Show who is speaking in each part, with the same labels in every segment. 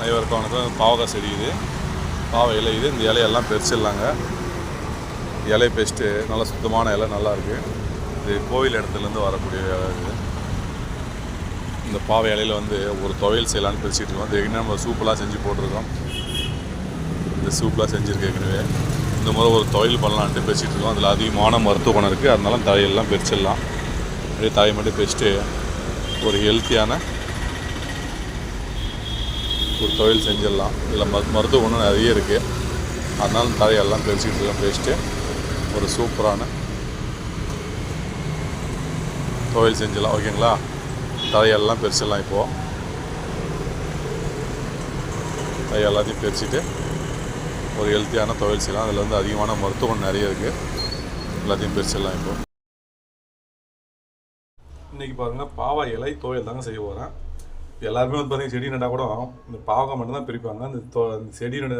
Speaker 1: அனைவருக்கும் வணக்கம். பாவக்காய் செடி இது பாவை இலை இது. இந்த இலையெல்லாம் பெருசிடலாங்க இலையை பெஸ்ட்டு நல்லா சுத்தமான இலை நல்லாயிருக்கு இது கோவில் இடத்துலேருந்து வரக்கூடிய இது. இந்த பாவை இலையில வந்து ஒரு துவையல் செய்யலான்னு பிரிச்சுட்டு இருக்கோம். இது ஏற்கனவே நம்ம சூப்பெல்லாம் செஞ்சு போட்டிருக்கோம். இந்த சூப்லாம் செஞ்சுருக்கு ஏற்கனவே. இந்த முறை ஒரு துவையல் பண்ணலான்ட்டு பேசிகிட்டு இருக்கோம். அதில் அதிகமான மருத்துவ குணம் இருக்குது அதனால தலையெல்லாம் பிரிச்சிடலாம் அப்படியே தாயை மட்டும் பிரிச்சுட்டு ஒரு ஹெல்த்தியான ஒரு தொழில் செஞ்சிடலாம். இல்லை மரு மருத்துவ குணம் நிறைய இருக்குது அதனால தலையெல்லாம் பிரிச்சுட்டு இருக்கோம். பேசிட்டு ஒரு சூப்பரான தொழில் செஞ்சிடலாம். ஓகேங்களா தலையெல்லாம் பிரிச்சிடலாம் இப்போது தலை எல்லாத்தையும் பிரிச்சுட்டு ஒரு ஹெல்த்தியான தொழில் செய்யலாம். அதில் வந்து அதிகமான மருத்துவம் நிறைய இருக்குது எல்லாத்தையும் பெருசிடலாம் இப்போது இன்றைக்கி பாருங்கள் பாவா இலை துவையல் தாங்க செய்ய போகிறேன் எல்லாருமே வந்து பார்த்தீங்கன்னா செடி நட்டா கூட இந்த பாவக்காய் மட்டும்தான் பிரிப்பாங்க. அந்த தொ அந்த செடியோட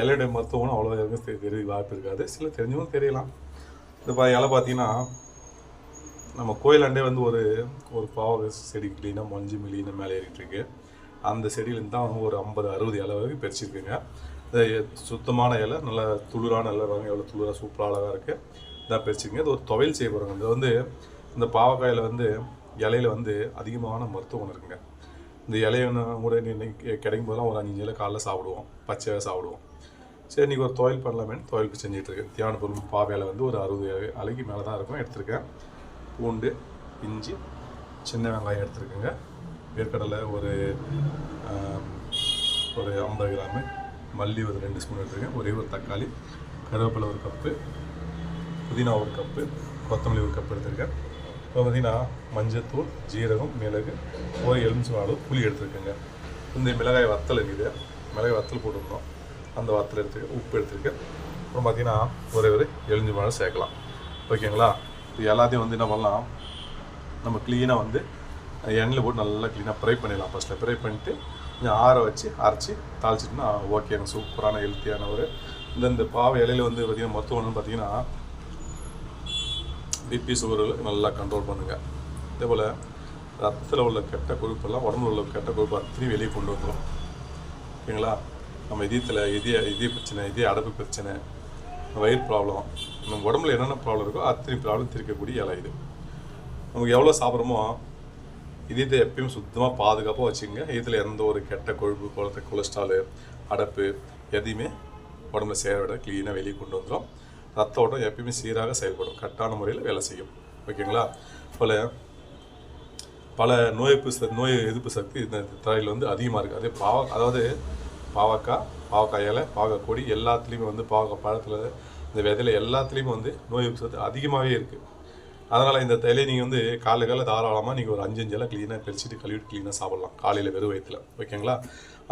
Speaker 1: இலையுடைய மருத்துவம்னு அவ்வளோ யாருக்கும் தெரிய வாய்ப்பு இருக்காது. சில தெரிஞ்சவங்க தெரியலாம். இந்த பா இலை பார்த்தீங்கன்னா நம்ம கோயிலாண்டே வந்து ஒரு ஒரு பாவக செடி க்ளீனாக மஞ்சு மில்லின்னு மேலே ஏறிட்டுருக்கு அந்த செடியிலேருந்து தான் வந்து ஒரு ஐம்பது அறுபது இலை வரைக்கும் பறிச்சிருக்குங்க இது சுத்தமான இலை நல்லா துளிரான இலை வாங்க எவ்வளோ துளிராக சூப்பராக அழகாக இருக்குது இதான் பறிச்சிருக்கீங்க இது ஒரு துவையல் செய்ய போகிறாங்க இது வந்து இந்த பாவக்காயில் வந்து இலையில வந்து அதிகமான மருத்துவம் இருக்குங்க. இந்த இலையை நான் கூட இன்னைக்கு கிடைக்கும் போதெல்லாம் ஒரு அஞ்சு இலை காலைல சாப்பிடுவோம். பச்சையாக சாப்பிடுவோம். சரி இன்றைக்கி ஒரு துவையல் பண்ணலாமேன்னு துவையலுக்கு செஞ்சிட்ருக்கேன் இருக்கேன் தியான பொருள் பாவையில் வந்து ஒரு அறுபது அலைக்கு மேலே தான் இருக்கும் எடுத்திருக்கேன். பூண்டு இஞ்சி சின்ன வெங்காயம் எடுத்துருக்குங்க. வேர்க்கடலை ஒரு ஒரு ஐம்பது கிராமு. மல்லி ஒரு ரெண்டு ஸ்பூன் எடுத்துருக்கேன். ஒரே ஒரு தக்காளி. கருவேப்பிலை ஒரு கப்பு. புதினா ஒரு கப்பு. கொத்தமல்லி ஒரு கப்பு எடுத்திருக்கேன். இப்போ பார்த்தீங்கன்னா மஞ்சத்தூள் ஜீரகம் மிளகு ஒரு எலுமிச்சம் அளவு புளி எடுத்துருக்கேங்க. இந்த மிளகாய் வத்தல் இருக்குது மிளகாய் வத்தல் போட்டுருந்தோம். அந்த வத்தல் எடுத்துருக்கேன். உப்பு எடுத்துருக்கேன். அப்புறம் பார்த்தீங்கன்னா ஒரே ஒரு எலுமிச்சி பழம் சேர்க்கலாம். ஓகேங்களா? இது எல்லாத்தையும் வந்து என்ன பண்ணலாம்? நம்ம க்ளீனாக வந்து எண்ணெயில் போட்டு நல்லா க்ளீனாக ஃப்ரை பண்ணிடலாம். ஃபஸ்ட்டில் ஃப்ரை பண்ணிட்டு கொஞ்சம் ஆற வச்சு அரைச்சி தாளிச்சிட்டுனா ஓகேங்க சூப்பரான ஹெல்த்தியான ஒரு இந்த இந்த பாவை இலையில வந்து பார்த்திங்கன்னா மருத்துவம்னு பார்த்தீங்கன்னா பிபி சுகர்கள் நல்லா கண்ட்ரோல் பண்ணுங்கள் அதே போல் ரத்தத்தில் உள்ள கெட்ட கொழுப்பெல்லாம் உடம்புல உள்ள கெட்ட கொழுப்பு அத்தனையும் வெளியே கொண்டு வந்துடும் ஓகேங்களா? நம்ம இதயத்தில் இதய இதய பிரச்சனை இதய அடப்பு பிரச்சனை வயிறு ப்ராப்ளம் நம்ம உடம்புல என்னென்ன ப்ராப்ளம் இருக்கோ அத்தனை ப்ராப்ளம் தீர்க்கக்கூடிய இலை இது. நமக்கு எவ்வளோ சாப்பிட்றோமோ இதயத்தை எப்பயும் சுத்தமாக பாதுகாப்பாக வச்சுக்கோங்க. இதில் எந்த ஒரு கெட்ட கொழுப்பு குளத்தை கொலஸ்ட்ராலு அடப்பு எதையுமே உடம்புல சேர விட க்ளீனாக வெளியே கொண்டு வந்துடும் ரத்த ஓட்டம் எப்பயுமே சீராக செயல்படும். கரெக்டான முறையில் வேலை செய்யும். ஓகேங்களா? போல் பல நோய் எதிர்ப்பு நோய் எதிர்ப்பு சக்தி இந்த தலையில் வந்து அதிகமாக இருக்குது அதே பாவ அதாவது பாவக்காய் பாவக்காய் இலை பாவக்காய் கொடி எல்லாத்துலேயுமே வந்து பாவக்காய் பழத்தில் இந்த விதையில எல்லாத்துலேயுமே வந்து நோய் எதிர்ப்பு சக்தி அதிகமாகவே இருக்குது அதனால் இந்த இலையை நீங்கள் வந்து காலை காலை தாராளமாக நீங்கள் ஒரு அஞ்சு அஞ்சு க்ளீனாக பிரிச்சுட்டு கழுவிட்டு க்ளீனாக சாப்பிட்லாம் காலையில் வெறும் வயிற்றுல ஓகேங்களா?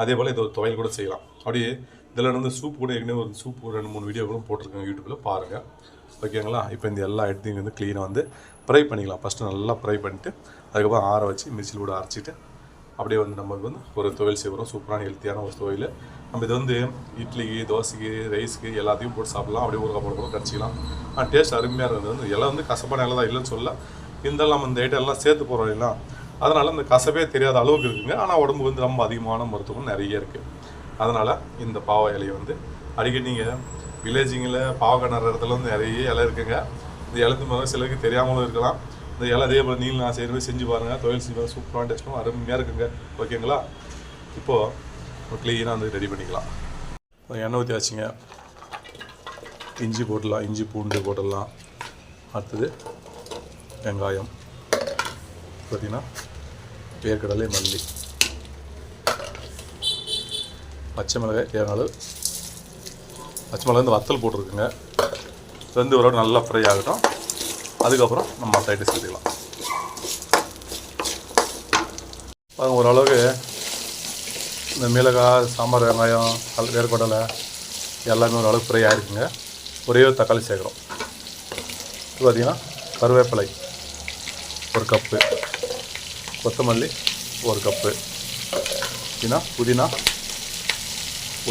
Speaker 1: அதே போல் இது ஒரு துவையல் கூட செய்யலாம். அப்படியே இதில் வந்து சூப் கூட ஏற்கனவே ஒரு சூப் ஒரு ரெண்டு மூணு வீடியோ கூட போட்டிருக்கேன் யூடியூப்பில் பாருங்கள் ஓகேங்களா இப்போ இந்த எல்லா இடத்தையும் வந்து க்ளீனாக வந்து ஃப்ரை பண்ணிக்கலாம். ஃபஸ்ட்டு நல்லா ஃப்ரை பண்ணிட்டு அதுக்கப்புறம் ஆற வச்சு மிக்சியில் கூட அரைச்சிட்டு அப்படியே வந்து நமக்கு வந்து ஒரு துவையல் செய்வோம் சூப்பரான ஹெல்த்தியான ஒரு துவையல். நம்ம இது வந்து இட்லிக்கு தோசைக்கு ரைஸ்க்கு எல்லாத்தையும் போட்டு சாப்பிடலாம். அப்படியே ஊறுகாய் போட கூட கடிச்சிக்கலாம் ஆனால் டேஸ்ட் அருமையாக இருந்தது வந்து எல்லாம் வந்து கசப்பான இலை தான் இல்லைன்னு சொல்ல இருந்தாலும் நம்ம இந்த ஐட்டம் எல்லாம் சேர்த்து போகிறோம் இல்லைங்களா? அதனால் இந்த கசப்பே தெரியாத அளவுக்கு இருக்குங்க. ஆனால் உடம்பு வந்து ரொம்ப அதிகமான மருத்துவம் நிறைய இருக்குது அதனால் இந்த பாவ இலையை வந்து அடிக்கடி நீங்கள் வில்லேஜிங்கில் பாவக்காய் நடுற இடத்துல வந்து நிறைய இலை இருக்குங்க. இந்த இலத்து மரம் சிலருக்கு தெரியாமலும் இருக்கலாம். இந்த இலை அதே போல் நீங்களும் நான் செய்கிற செஞ்சு பாருங்கள் தொழில் செய்வாங்க சூப்பரான டேஸ்ட்டும் அருமையாக இருக்குங்க. ஓகேங்களா? இப்போது க்ளீனாக வந்து ரெடி பண்ணிக்கலாம். எண்ணெய் ஊற்றி வச்சுங்க இஞ்சி போட்டுடலாம். இஞ்சி பூண்டு போட்டுடலாம். அடுத்தது வெங்காயம். பார்த்தீங்கன்னா வேர்க்கடலை மல்லி. பச்சை மிளகாய் தேவையான பச்சை மிளகாய் இந்த வத்தல் போட்டிருக்குங்க. வெந்து ஒரு நல்லா ஃப்ரை ஆகட்டும். அதுக்கப்புறம் நம்ம மற்ற ஐட்டம் சேர்த்துக்கலாம் பாருங்கள் ஓரளவுக்கு இந்த மிளகாய் சாம்பார் வெங்காயம் கல் வேர்க்கடலை எல்லாமே ஓரளவுக்கு ஃப்ரை ஆகிருக்குங்க ஒரே ஒரு தக்காளி சேர்க்குறோம். இது பார்த்திங்கன்னா கருவேப்பிலை ஒரு கப்பு கொத்தமல்லி ஒரு கப்பு புதினா புதினா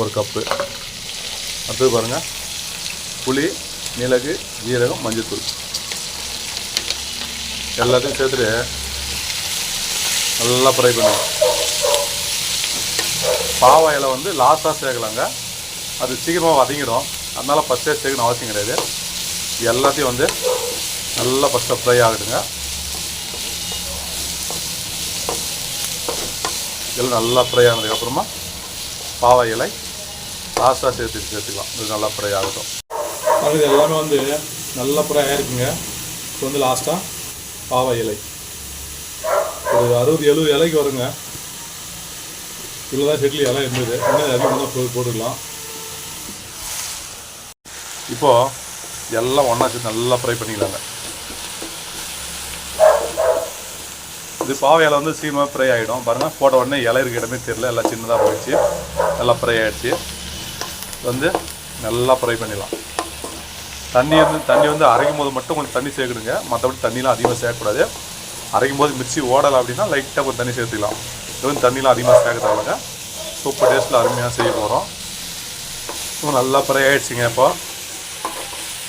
Speaker 1: ஒரு கப்பு. அடுத்தது பாருங்கள் புளி மிளகு ஜீரகம் மஞ்சத்தூள். எல்லாத்தையும் சேர்த்துட்டு நல்லா ஃப்ரை பண்ணுவோம் பாவா இலை வந்து லாஸ்ட்டாக சேர்க்கலாங்க. அது சீக்கிரமாக வதங்கிடும். அதனால் ஃபஸ்ட்டே சேர்க்கணும் அவசியம் கிடையாது. எல்லாத்தையும் வந்து நல்லா ஃபஸ்ட்டாக ஃப்ரை ஆகிடுங்க இதெல்லாம் நல்லா ஃப்ரை ஆனதுக்கப்புறமா பாவை இலை லாஸ்ட்டாக சேர்த்து சேர்த்துக்கலாம். இது நல்லா ஃப்ரை ஆகட்டும். இது எல்லாமே வந்து நல்லா ஃப்ரை ஆயிருக்குங்க. இப்போ வந்து லாஸ்ட்டாக பாவை இலை. ஒரு அறுபது எழுபது இலைக்கு வருங்க. இவ்வளோதான் செட்டில் இலை இருந்தது. இன்னும் அதிகமாக போ போட்டுக்கலாம். இப்போது எல்லாம் ஒன்றா சேர்த்து நல்லா ஃப்ரை பண்ணிக்கலாங்க. இது பாவை இலை வந்து சீக்கிரமாக ஃப்ரை ஆகிடும் பாருங்கள் போட்ட உடனே இலை இருக்க இடமே தெரியல. எல்லாம் சின்னதாக போயிடுச்சு. நல்லா ஃப்ரை ஆகிடுச்சு வந்து நல்லா ஃப்ரை பண்ணிடலாம். தண்ணி வந்து தண்ணி வந்து அரைக்கும் போது மட்டும் கொஞ்சம் தண்ணி சேர்க்கணுங்க. மற்றபடி தண்ணிலாம் அதிகமாக சேர்க்கக்கூடாது. அரைக்கும் போது மிக்சி ஓடலை அப்படின்னா லைட்டாக கொஞ்சம் தண்ணி சேர்த்துக்கலாம். இது வந்து தண்ணிலாம் அதிகமாக சேர்க்க தேவையில்லைங்க சூப்பர் டேஸ்ட்டில் அருமையாக செய்ய போகிறோம் இப்போ நல்லா ஃப்ரை ஆகிடுச்சிங்க இப்போ.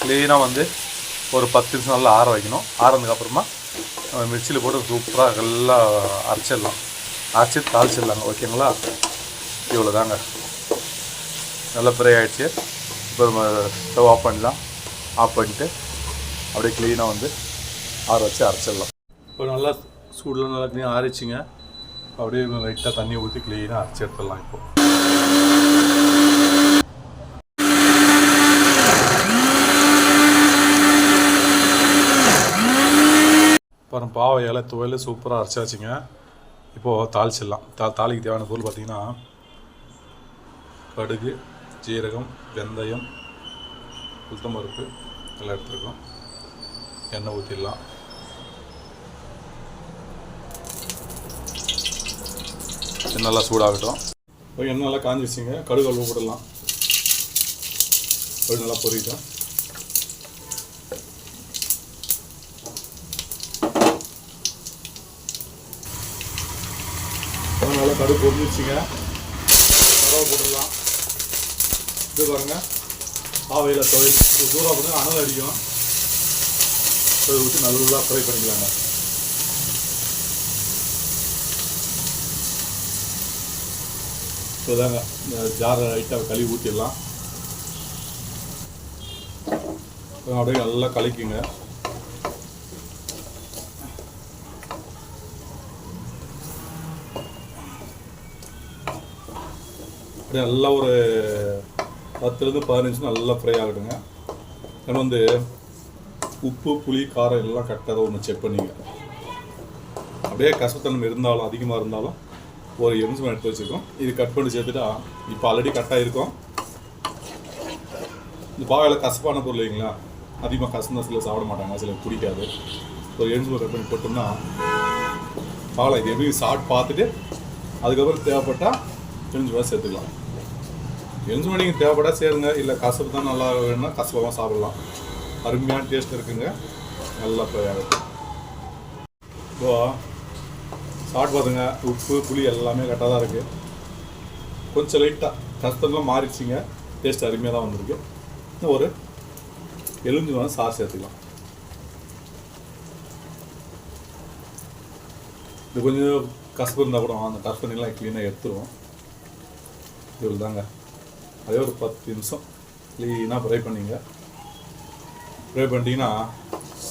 Speaker 1: க்ளீனாக வந்து ஒரு பத்து நிமிஷம் நல்லா ஆற வைக்கணும். ஆறதுக்கப்புறமா நம்ம மிக்சியில் போட்டு சூப்பராக நல்லா அரைச்சிடலாம். அரைச்சி தாளிச்சிடலாங்க. ஓகேங்களா? இவ்வளோ தாங்க நல்லா ஃப்ரை ஆகிடுச்சு இப்போ நம்ம ஸ்டவ் ஆஃப் பண்ணலாம் ஆஃப் பண்ணிட்டு அப்படியே க்ளீனாக வந்து ஆற வச்சு அரைச்சிடலாம். இப்போ நல்லா சூடில் நல்லா க்ளீனாக ஆறிச்சிங்க அப்படியே லைட்டாக தண்ணி ஊற்றி க்ளீனாக அரைச்சி எடுத்துடலாம் இப்போ. அப்புறம் பாவை இலை துவையில் சூப்பராக அரைச்சாச்சுங்க. இப்போது தாளிச்சிடலாம். தா தாளிக்கு தேவையான பொருள் பார்த்திங்கன்னா கடுகு ஜீரகம் வெந்தயம் உளுத்தம்பருப்பு எல்லாம் எடுத்துருக்கோம். எண்ணெய் ஊற்றிடலாம் நல்லா சூடாகட்டும். இப்போ எண்ணெய் நல்லா காஞ்சிருச்சுங்க கடுகு அல்வா போடலாம் கடுகு நல்லா பொரியிட்டோம் நல்லா கடுகு பொரிஞ்சிருச்சுங்க. கடுகு போட்டுடலாம். இது பாருங்கள் ஆவையில் துவையல் தூரம் போட்டு அனல் அடிக்கும். அதை ஊற்றி நல்லா ஃப்ரை பண்ணிக்கலாங்க. இப்போதாங்க இந்த ஜார் லைட்டாக கழுவி ஊற்றிடலாம் அப்படியே நல்லா கலக்கிங்க. அப்படியே நல்லா ஒரு பத்துலேருந்து பதினஞ்சு நல்லா ஃப்ரை ஆகட்டுங்க. ஏன்னா வந்து உப்பு புளி காரம் எல்லாம் கரெக்டாக ஒன்று செக் பண்ணிங்க. அப்படியே கசத்தன்மை இருந்தாலும் அதிகமாக இருந்தாலும் ஒரு எம்சம் எடுத்து வச்சுருக்கோம். இது கட் பண்ணி சேர்த்துட்டா இப்போ ஆல்ரெடி கட்டாக இருக்கும் இந்த பாவையில் கசப்பான பொருள் இல்லைங்களா? அதிகமாக கசந்தா சில சாப்பிட மாட்டாங்க சில பிடிக்காது. ஒரு எலுமிச்சம் கட் பண்ணி போட்டோம்னா பாவலை இது எப்படி சாப்பிட்டு பார்த்துட்டு அதுக்கப்புறம் தேவைப்பட்டால் எலுமிச்சம் சேர்த்துக்கலாம். எலுமிச்சை நீங்கள் தேவைப்படா சேருங்க. இல்லை கசப்பு தான் நல்லா வேணும்னா கசப்பாக சாப்பிடலாம். அருமையான டேஸ்ட் இருக்குங்க. நல்லா போய் இப்போ சாப்பிட்டு பார்த்துங்க உப்பு புளி எல்லாமே கரெக்டாக தான் இருக்குது கொஞ்சம் லைட்டாக கஷ்டம்லாம் மாறிடுச்சிங்க. டேஸ்ட் அருமையாக தான் வந்திருக்கு. இன்னும் ஒரு எலுமிச்சை வந்து சார் சேர்த்துக்கலாம். இது கொஞ்சம் கசப்பு இருந்தால் கூட அந்த கசப்பு க்ளீனாக எடுத்துருவோம். இவ்வளோ தாங்க அதே ஒரு பத்து நிமிஷம் க்ளீனாக ஃப்ரை பண்ணிங்க. ஃப்ரை பண்ணிட்டீங்கன்னா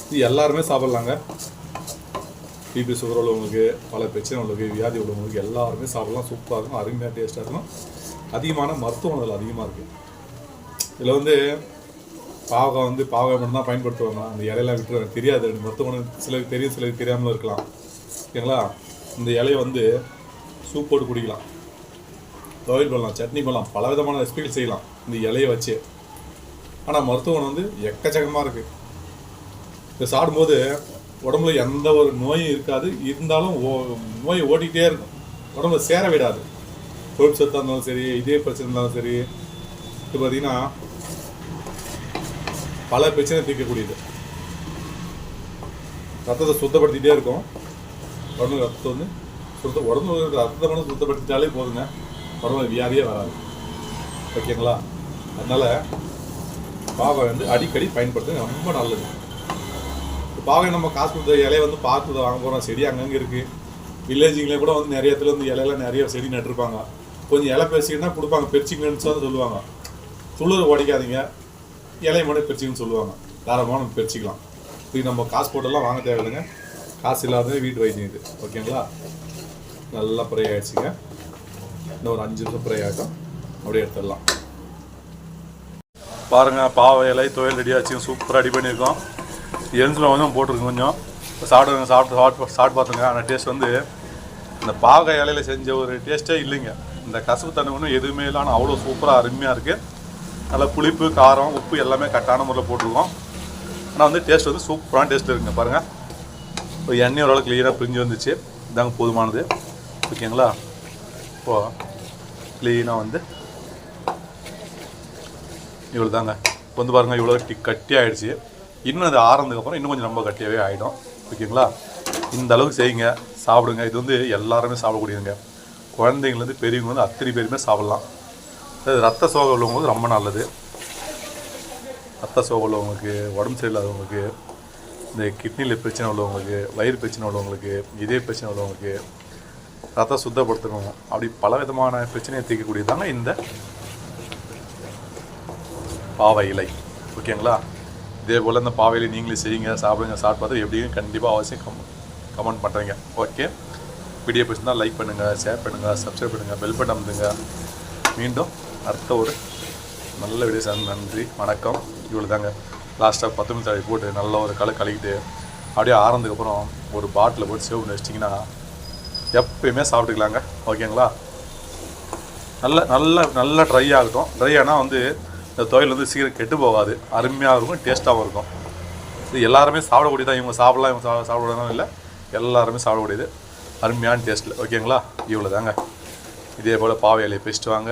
Speaker 1: எல்லாருமே சாப்பிட்லாங்க. பிபி சுகர் உள்ளவங்களுக்கு பல பிரச்சனை உள்ளவங்களுக்கு வியாதி உள்ளவங்களுக்கு எல்லாருமே சாப்பிடலாம். சூப்பராக இருக்கும். அருமையாக டேஸ்ட்டாக இருக்கும். அதிகமான மருத்துவ அதிகமாக இருக்குது இதில் வந்து பாவகம் வந்து பாவகம் மட்டும்தான் பயன்படுத்துவாங்க. அந்த இலையெல்லாம் விட்டுருவாங்க. தெரியாது. அது சிலருக்கு தெரியும் சிலருக்கு தெரியாமல் இருக்கலாம். ஓகேங்களா இந்த இலையை வந்து சூப் போட்டு குடிக்கலாம். துவையல் பண்ணலாம் சட்னி பண்ணலாம் பல விதமான ரெசிபிகள் செய்யலாம். இந்த இலையை வச்சு. ஆனால் மருத்துவம் வந்து எக்கச்சக்கமாக இருக்குது இதை சாப்பிடும்போது உடம்புல எந்த ஒரு நோயும் இருக்காது. இருந்தாலும் ஓ- நோய் ஓடிக்கிட்டே இருக்கும். உடம்புல சேர விடாது. கொழுப்பு சத்தாக இருந்தாலும் சரி இதே பிரச்சனை இருந்தாலும் சரி. இது பார்த்தீங்கன்னா பல பிரச்சனை தீர்க்கக்கூடியது. ரத்தத்தை சுத்தப்படுத்திகிட்டே இருக்கும். உடம்பு ரத்தத்தை வந்து சுத்த உடம்பு ரத்தத்தை மட்டும் சுத்தப்படுத்திட்டாலே போதுங்க. பரவாயில்ல வியாதியே வராது. ஓகேங்களா? அதனால் பாவை வந்து அடிக்கடி பயன்படுத்துறது ரொம்ப நல்லது. பாவை நம்ம காசு கொடுத்த இலைய வந்து பார்த்து வாங்க போகிறோம் செடி அங்கங்கே இருக்குது வில்லேஜிங்கில் கூட வந்து நிறைய இடத்துல வந்து இலையெல்லாம் நிறைய செடி நட்டுருப்பாங்க. கொஞ்சம் இலை பெருசிங்கன்னா கொடுப்பாங்க. பெருச்சிங்கன்னு தான் சொல்லுவாங்க. துளிர் உடைக்காதீங்க. இலையை மட்டும் பெருச்சிங்கன்னு சொல்லுவாங்க. தாராளமாக நம்ம பெருச்சிக்கலாம் இது நம்ம காசு போட்டெல்லாம் வாங்க தேவையில்லைங்க. காசு இல்லாத வீட்டு வைத்தியம் இது. ஓகேங்களா? நல்லா ப்ரே ஆகிடுச்சிங்க இன்னும் ஒரு அஞ்சு நிமிஷம் ஃப்ரை ஆகிட்டோம். அப்படியே எடுத்துடலாம். பாருங்கள் பாவை இலை துவையல் ரெடியாச்சும் சூப்பராக ரெடி பண்ணியிருக்கோம். எரிஞ்சில் கொஞ்சம் போட்டிருக்கோம் கொஞ்சம். சாப்பிடுங்க சாப்பிட்டு சாப்பிட்டு சாப்பிட்டு பார்த்துங்க ஆனால் டேஸ்ட் வந்து இந்த பாகை இலையில செஞ்ச ஒரு டேஸ்ட்டே இல்லைங்க. இந்த கசப்பு தண்ணி ஒன்றும் எதுவுமே இல்லை ஆனால் அவ்வளோ சூப்பராக அருமையாக இருக்குது நல்லா புளிப்பு காரம் உப்பு எல்லாமே கரெக்டான முறையில் போட்டிருக்கோம். ஆனால் வந்து டேஸ்ட் வந்து சூப்பரான டேஸ்ட் இருக்குங்க. பாருங்கள் இப்போ எண்ணெய் ஓரளவுக்கு க்ளீனாக பிரிஞ்சு வந்துச்சு. இதாங்க போதுமானது. ஓகேங்களா? ஓ க்ளீனாக வந்து இவ்வளோ தாங்க இப்போ வந்து பாருங்கள் இவ்வளோ கட்டி கட்டி ஆகிடுச்சி இன்னும் அது ஆறுனதுக்கப்புறம் இன்னும் கொஞ்சம் ரொம்ப கட்டியாகவே ஆகிடும் ஓகேங்களா? இந்த அளவுக்கு செய்யுங்க சாப்பிடுங்க. இது வந்து எல்லாருமே சாப்பிடக்கூடியதுங்க. குழந்தைங்கலேருந்து பெரியவங்க வந்து அத்தனை பேருமே சாப்பிட்லாம். அது ரத்த சோகை உள்ளவங்களுக்கு ரொம்ப நல்லது. ரத்த சோகை உள்ளவங்களுக்கு உடம்பு சரியில்லாதவங்களுக்கு இந்த கிட்னியில் பிரச்சனை உள்ளவங்களுக்கு வயிறு பிரச்சனை உள்ளவங்களுக்கு இதய பிரச்சனை உள்ளவங்களுக்கு ரத்தம் சுத்தப்படுத்தணும். அப்படி பல விதமான பிரச்சனையை தீர்க்கக்கூடியதான இந்த பாவை இலை. ஓகேங்களா? இதே போல் இந்த பாவையிலை நீங்களே செய்யுங்க சாப்பிடுங்க சாப்பிட்டு பார்த்து எப்படியும் கண்டிப்பாக அவசியம் கம் கமெண்ட் பண்ணுறீங்க ஓகே? வீடியோ பிடிச்சிருந்தால் லைக் பண்ணுங்கள் ஷேர் பண்ணுங்கள் சப்ஸ்கிரைப் பண்ணுங்கள் பெல் பட்டன் அமுதுங்க மீண்டும் அடுத்த ஒரு நல்ல வீடியோ சார் நன்றி வணக்கம். இவ்வளோ தாங்க லாஸ்ட்டாக பத்து நிமிஷம் போட்டு நல்ல ஒரு களை கழுகிட்டு அப்படியே ஆறதுக்கப்புறம் ஒரு பாட்டில் போட்டு சேவ் பண்ணி வச்சிட்டிங்கன்னா எப்பயுமே சாப்பிட்டுக்கலாங்க. ஓகேங்களா? நல்ல நல்ல நல்ல ட்ரை ஆகட்டும் ட்ரை ஆனால் வந்து இந்த துவையல் வந்து சீக்கிரம் கெட்டு போகாது. அருமையாக இருக்கும் டேஸ்ட்டாகவும் இருக்கும். இது எல்லாருமே சாப்பிடக்கூடியதான் இவங்க சாப்பிடலாம் இவங்க சாப்பிட சாப்பிடணும் இல்லை. எல்லாருமே சாப்பிடக்கூடியது. அருமையான டேஸ்ட்டில் ஓகேங்களா? இவ்வளோ தாங்க இதே போல் பாவை இலையை பேசிட்டு வாங்க.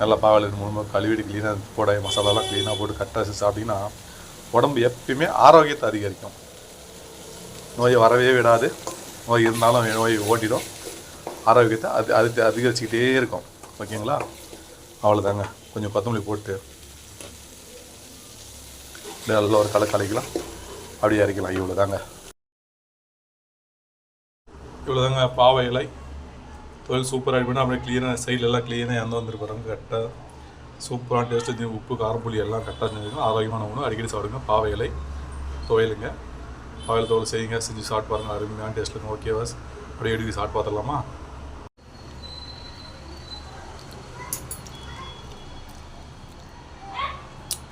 Speaker 1: நல்லா பாவை இலை மூலமாக கழுவிட்டு க்ளீனாக போட மசாலாலாம் க்ளீனாக போட்டு கட்டாசி சாப்பிட்டிங்கன்னா உடம்பு எப்பயுமே ஆரோக்கியத்தை அதிகரிக்கும். நோயை வரவே விடாது. நோய் இருந்தாலும் நோய் ஓட்டிடும். ஆரோக்கியத்தை அது அது அதிகரிச்சுக்கிட்டே இருக்கும். ஓகேங்களா? அவ்வளோதாங்க கொஞ்சம் கொத்தமல்லி போட்டு நல்லா நல்ல ஒரு களை கலைக்கலாம். அப்படியே அரைக்கலாம். இவ்வளோ தாங்க இவ்வளோ தாங்க பாவை இலை. தொழில் சூப்பராக பண்ணி அப்படியே க்ளீனாக சைட்லெல்லாம் க்ளீனாக எந்த வந்துட்டு பாருங்க. கரெக்டாக சூப்பரான டேஸ்ட்டு உப்பு காரப்புளி எல்லாம் கரெக்டாக செஞ்சுருக்கோம் ஆரோக்கியமான உணவு. அடிக்கடி சாப்பிடுங்க. பாவை இலை. துவையலுங்க. பகல் தோல் செய்யுங்க செஞ்சு சாப்பிட்டு பாருங்க அருமையான டேஸ்ட் இருக்கும் ஓகேவா அப்படியே எடுத்து சாப்பிட்டு பார்த்துடலாமா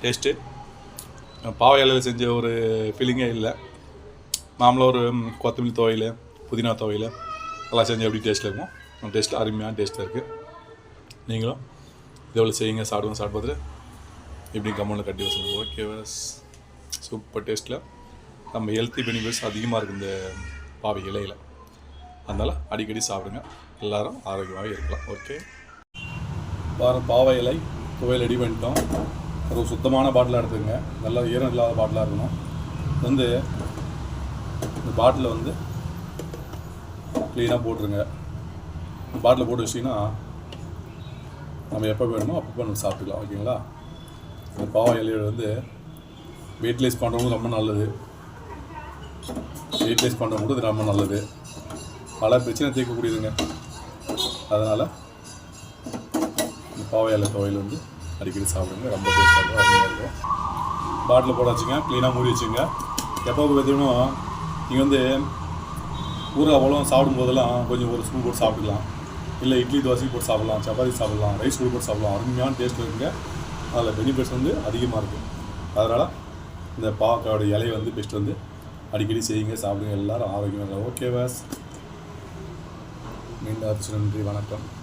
Speaker 1: டேஸ்ட்டு பாவை இலையில் செஞ்ச ஒரு ஃபீலிங்கே இல்லை. நாமளும் ஒரு கொத்தமல்லி துவையில் புதினா துவையில் எல்லாம் செஞ்சு எப்படி டேஸ்ட்டில் இருக்கும் டேஸ்ட்டில் அருமையான டேஸ்ட்டில் இருக்குது நீங்களும் இதெவ்வளோ செய்யுங்க சாப்பிடுவோம் சாப்பிட்டு பார்த்துட்டு எப்படி கம்மனில் கட்டி வச்சுருங்க. ஓகேவா சூப்பர் டேஸ்ட்டில் நம்ம ஹெல்த்தி பெனிஃபிட்ஸ் அதிகமாக இருக்குது இந்த பாவை இலையில். அதனால் அடிக்கடி சாப்பிடுங்க. எல்லாரும் ஆரோக்கியமாக இருக்கலாம். ஓகே வாரம் பாவை இலை துவையல் ரெடி பண்ணிட்டோம். ஒரு சுத்தமான பாட்டிலாக எடுத்துக்கங்க. நல்லா ஈரம் இல்லாத பாட்டிலாக இருக்கணும். வந்து இந்த பாட்டில் வந்து க்ளீனாக போட்டுருங்க. பாட்டில் போட்டு வச்சிங்கன்னா நம்ம எப்போ வேணுமோ அப்போ நம்ம சாப்பிட்டுக்கலாம். ஓகேங்களா இந்த பாவை இலையோடு வந்து வெயிட்லைஸ் பண்ணுறவங்க ரொம்ப நல்லது. வெயிட்லைஸ் பண்ணுறவங்க இது ரொம்ப நல்லது. பல பிரச்சனை தீர்க்கக்கூடியதுங்க. அதனால் இந்த பாவை துவையில் வந்து அடிக்கடி சாப்பிடுங்க. ரொம்ப டேஸ்ட்டாக இருக்கும் அருமையாக இருக்கும். பாட்டில் போட வச்சுங்க க்ளீனாக மூடி வச்சுங்க. எப்போ பார்த்தீங்கன்னா நீங்கள் வந்து ஊரில் அவ்வளோ சாப்பிடும் போதெல்லாம் கொஞ்சம் ஒரு ஸ்பூன் போட்டு சாப்பிட்டுக்கலாம். இல்லை இட்லி தோசை போட்டு சாப்பிடலாம் சப்பாத்தி சாப்பிடலாம் ரைஸ் கூட போட்டு சாப்பிடலாம். அருமையான டேஸ்ட் இருக்குங்க. அதில் பெனிஃபிட்ஸ் வந்து அதிகமாக இருக்கும் அதனால் இந்த பாவக்காயோட இலையை வந்து பெஸ்ட் வந்து அடிக்கடி செய்யுங்க சாப்பிடுங்க எல்லாரும் ஆரோக்கியமாக ஓகே வாஸ் மீண்டும் நன்றி வணக்கம்.